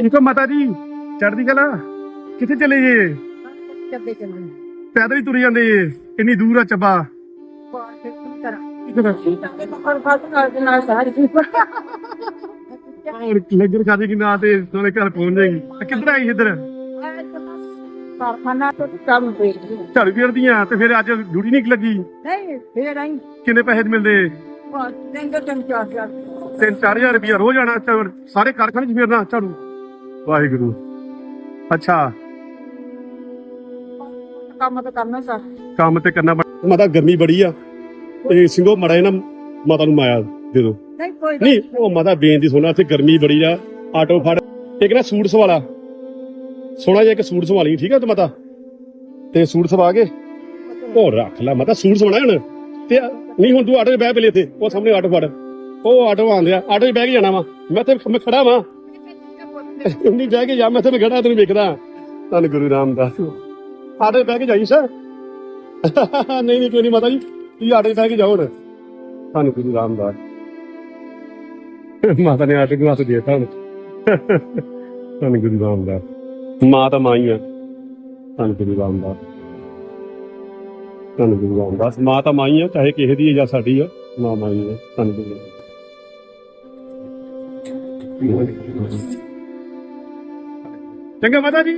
ਇਨਕੋ ਮਾਤਾ ਜੀ ਚੜ੍ਹਦੀ ਕਲਾ ਕਿੱਥੇ ਚਲੇ ਜੇ ਚੱਬੇ ਚੱਲਣ ਪੈਦਲ ਹੀ ਤੁਰ ਜਾਂਦੇ ਜੇ ਇੰਨੀ ਦੂਰ ਆ ਚੱਬਾ। ਬਾਹਰ ਫਿਰ ਕੀ ਕਰਾਂ? ਚੱਬੇ ਮੱਖਣ ਫਾਟ ਨਾਲ ਦੇ ਨਾਲ ਸਾਰੀ ਚੀਜ਼ ਹੋਰ ਲੰਗਰ ਖਾਦੇ ਕਿ ਨਾ ਤੇ ਨਾਲੇ ਘਰ ਪਹੁੰਚ ਜਾਏਗੀ। ਆ ਕਿੱਧਰ ਆਈ ਇੱਧਰ? ਕਾਰਖਾਨਾ ਤੋਂ ਕੰਮ ਝਾੜੂ ਤੇ ਫਿਰ ਅੱਜ ਡਿਊਟੀ ਨਹੀਂ ਲੱਗੀ? ਨਹੀਂ ਫੇਰ ਆਈ। ਕਿੰਨੇ ਪੈਸੇ ਮਿਲਦੇ? ਤਿੰਨ ਤੋਂ ਤਿੰਨ ਚਾਰ ਚਾਰ ਤਿੰਨ ਚਾਰ ਹਜ਼ਾਰ ਰੁਪਇਆ ਰੋਜ਼ ਆਣਾ ਸਾਰੇ ਕਾਰਖਾਨੇ 'ਚ ਫੇਰਨਾ ਝਾੜੂ। ਵਾਹਿਗੁਰੂ। ਅੱਛਾ। ਕੰਮ ਤਾਂ ਕਰਨਾ ਸਰ ਕੰਮ ਤੇ ਕਰਨਾ ਬੜਾ- ਮਾਤਾ ਗਰਮੀ ਬੜੀ ਆ। ਤੇ ਸਿੰਘੋ ਮੜਾ ਨਾ ਮਾਤਾ ਨੂੰ ਮਾਇਆ ਦੇ ਦੋ ਨਹੀਂ ਕੋਈ ਨਹੀਂ ਉਹ ਮਾਤਾ ਬੇਨਤੀ ਸੁਣਾ ਇੱਥੇ ਗਰਮੀ ਬੜੀ ਆ। ਆਟੋ ਫੜ। ਇੱਕ ਨਾ ਸੂਟ ਸਵਾਲਾ ਸੋਹਣਾ ਜਿਹਾ ਇੱਕ ਸੂਟ ਸਵਾਲੀ ਠੀਕ ਆ ਤੇ ਮਾਤਾ? ਤੇ ਸੂਟ ਸਵਾ ਕੇ ਉਹ ਰੱਖ ਲੈ ਮਾਤਾ ਸੂਟ ਸਵਾਣਾ ਹੁਣ। ਤੇ ਆ- ਨਹੀਂ ਹੁਣ ਤੂੰ ਆਟੋ 'ਚ ਬਹਿ ਪਹਿਲੇ ਇੱਥੇ ਉਹ ਸਾਹਮਣੇ ਆਟੋ ਫੜ। ਉਹ ਆਟੋ ਆਂਦੇ ਆ ਆਟੋ 'ਚ ਬਹਿ ਕੇ ਜਾਣਾ ਵਾ। ਮੈਂ ਤੇ ਮੈਂ ਖੜਾ ਵਾਂ। ਨਹੀਂ ਬਹਿ ਕੇ ਜਾ, ਮੈਂ ਤੇ ਖੜਾ ਤੈਨੂੰ ਵੇਖਦਾ। ਧੰਨ ਗੁਰੂ ਰਾਮਦਾਸ। ਆਟੋ ਬਹਿ ਕੇ ਜਾਈ, ਸਰ? ਨਹੀਂ ਨਹੀਂ, ਕੋਈ ਨਹੀਂ, ਮਾਤਾ ਜੀ। ਤੁਸੀਂ ਆਟੋ ਬਹਿ ਕੇ ਜਾਓ ਹੁਣ। ਧੰਨ ਗੁਰੂ ਰਾਮਦਾਸ। ਮਾਤਾ ਨੇ ਆਟੇ ਨੂੰ ਦੇ ਦਿੱਤਾ ਧੰਨ ਗੁਰੂ ਰਾਮਦਾਸ। ਮਾਂ ਤਾਂ ਮਾਈ ਹੀ ਆ। ਧੰਨ ਗੁਰੂ ਰਾਮਦਾਸ। ਧੰਨ ਗੁਰੂ ਰਾਮਦਾਸ। ਮਾਂ ਤਾਂ ਮਾਈ ਆ, ਚਾਹੇ ਕਿਸੇ ਦੀ ਹੈ ਜਾਂ ਸਾਡੀ ਆ, ਮਾਂ ਮਾਈ ਆ। ਧੰਨ ਗੁਰੂ ਰਾਮਦਾਸ। ਚੰਗਾ ਮਾਤਾ ਜੀ